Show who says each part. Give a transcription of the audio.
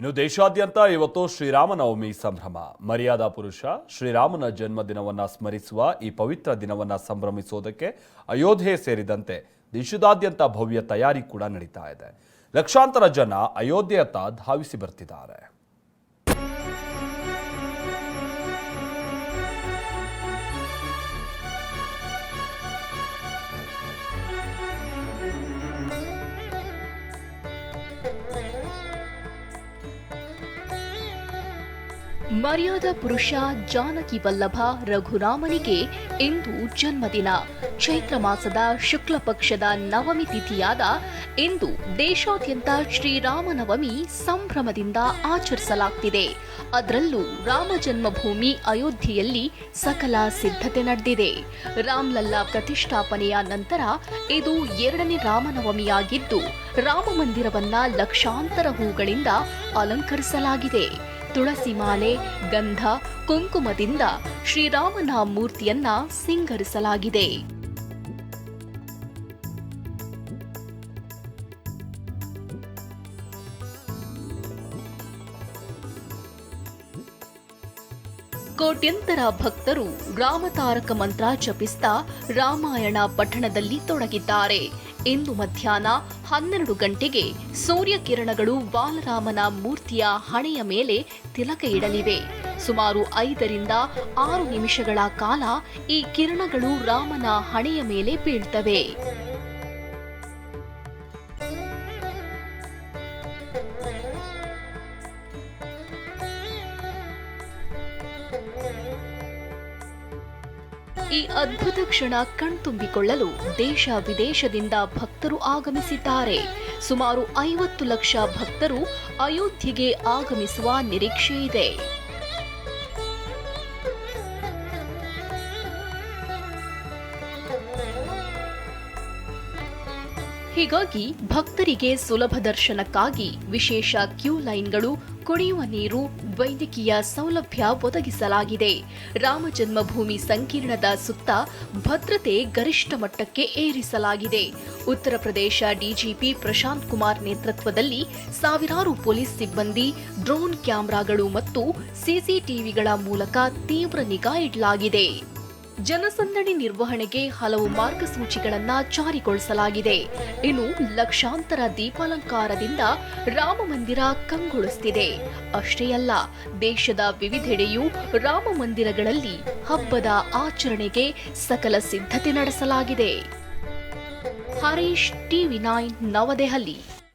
Speaker 1: ಇನ್ನು ದೇಶಾದ್ಯಂತ ಇವತ್ತು ಶ್ರೀರಾಮನವಮಿ ಸಂಭ್ರಮ. ಮರ್ಯಾದಾ ಪುರುಷ ಶ್ರೀರಾಮನ ಜನ್ಮದಿನವನ್ನ ಸ್ಮರಿಸುವ ಈ ಪವಿತ್ರ ದಿನವನ್ನ ಸಂಭ್ರಮಿಸುವುದಕ್ಕೆ ಅಯೋಧ್ಯೆ ಸೇರಿದಂತೆ ದೇಶದಾದ್ಯಂತ ಭವ್ಯ ತಯಾರಿ ಕೂಡ ನಡೀತಾ ಇದೆ. ಲಕ್ಷಾಂತರ ಜನ ಅಯೋಧ್ಯೆಯತ್ತ ಧಾವಿಸಿ ಬರ್ತಿದ್ದಾರೆ.
Speaker 2: ಮರ್ಯಾದ ಪುರುಷ ಜಾನಕಿ ವಲ್ಲಭ ರಘುರಾಮನಿಗೆ ಇಂದು ಜನ್ಮದಿನ. ಚೈತ್ರ ಮಾಸದ ಶುಕ್ಲ ಪಕ್ಷದ ನವಮಿ ತಿಥಿಯಾದ ಇಂದು ದೇಶಾದ್ಯಂತ ಶ್ರೀರಾಮನವಮಿ ಸಂಭ್ರಮದಿಂದ ಆಚರಿಸಲಾಗ್ತಿದೆ. ಅದರಲ್ಲೂ ರಾಮ ಜನ್ಮಭೂಮಿ ಅಯೋಧ್ಯೆಯಲ್ಲಿ ಸಕಲ ಸಿದ್ಧತೆ ನಡೆದಿದೆ. ರಾಮ್ಲಲ್ಲಾ ಪ್ರತಿಷ್ಠಾಪನೆಯ ನಂತರ ಇದು ಎರಡನೇ ರಾಮನವಮಿಯಾಗಿದ್ದು, ರಾಮ ಮಂದಿರವನ್ನ ಲಕ್ಷಾಂತರ ಹೂಗಳಿಂದ ಅಲಂಕರಿಸಲಾಗಿದೆ. ತುಳಸಿ ಮಾಲೆ ಗಂಧ ಕುಂಕುಮದಿಂದ ಶ್ರೀರಾಮನ ಮೂರ್ತಿಯನ್ನ ಸಿಂಗರಿಸಲಾಗಿದೆ. ಕೋಟ್ಯಂತರ ಭಕ್ತರು ರಾಮತಾರಕ ಮಂತ್ರ ಜಪಿಸ್ತಾ ರಾಮಾಯಣ ಪಠಣದಲ್ಲಿ ತೊಡಗಿದ್ದಾರೆ. ಇಂದು ಮಧ್ಯಾಹ್ನ ಹನ್ನೆರಡು ಗಂಟೆಗೆ ಸೂರ್ಯ ಕಿರಣಗಳು ಬಾಲರಾಮನ ಮೂರ್ತಿಯ ಹಣೆಯ ಮೇಲೆ ತಿಲಕ ಇಡಲಿವೆ. ಸುಮಾರು ಐದರಿಂದ ಆರು ನಿಮಿಷಗಳ ಕಾಲ ಈ ಕಿರಣಗಳು ರಾಮನ ಹಣೆಯ ಮೇಲೆ ಬೀಳ್ತವೆ. ಈ ಅದ್ಭುತ ಕ್ಷಣ ಕಣ್ತುಂಬಿಕೊಳ್ಳಲು ದೇಶ ವಿದೇಶದಿಂದ ಭಕ್ತರು ಆಗಮಿಸಿದ್ದಾರೆ. ಸುಮಾರು ಐವತ್ತು ಲಕ್ಷ ಭಕ್ತರು ಅಯೋಧ್ಯೆಗೆ ಆಗಮಿಸುವ ನಿರೀಕ್ಷೆ ಇದೆ ಹೀಗಾಗಿ ಭಕ್ತರಿಗೆ ಸುಲಭ ದರ್ಶನಕ್ಕಾಗಿ ವಿಶೇಷ ಕ್ಯೂ ಲೈನ್ಗಳು, ಕುಡಿಯುವ ನೀರು, ವೈದ್ಯಕೀಯ ಸೌಲಭ್ಯ ಒದಗಿಸಲಾಗಿದೆ. ರಾಮ ಜನ್ಮಭೂಮಿ ಸಂಕೀರ್ಣದ ಸುತ್ತ ಭದ್ರತೆ ಗರಿಷ್ಠ ಮಟ್ಟಕ್ಕೆ ಏರಿಸಲಾಗಿದೆ. ಉತ್ತರ ಪ್ರದೇಶ ಡಿಜಿಪಿ ಪ್ರಶಾಂತ್ ಕುಮಾರ್ ನೇತೃತ್ವದಲ್ಲಿ ಸಾವಿರಾರು ಪೊಲೀಸ್ ಸಿಬ್ಬಂದಿ, ಡ್ರೋನ್ ಕ್ಯಾಮೆರಾಗಳು ಮತ್ತು ಸಿಸಿಟಿವಿಗಳ ಮೂಲಕ ತೀವ್ರ ನಿಗಾ ಇಡಲಾಗಿದೆ. ಜನಸಂದಣಿ ನಿರ್ವಹಣೆಗೆ ಹಲವು ಮಾರ್ಗಸೂಚಿಗಳನ್ನು ಜಾರಿಗೊಳಿಸಲಾಗಿದೆ. ಇನ್ನು ಲಕ್ಷಾಂತರ ದೀಪಾಲಂಕಾರದಿಂದ ರಾಮಮಂದಿರ ಕಂಗೊಳಿಸುತ್ತಿದೆ ಅಷ್ಟೇ ಅಲ್ಲ, ದೇಶದ ವಿವಿಧೆಡೆಯೂ ರಾಮ ಮಂದಿರಗಳಲ್ಲಿ ಹಬ್ಬದ ಆಚರಣೆಗೆ ಸಕಲ ಸಿದ್ಧತೆ ನಡೆಸಲಾಗಿದೆ. Harish, TV nine, Navadehali.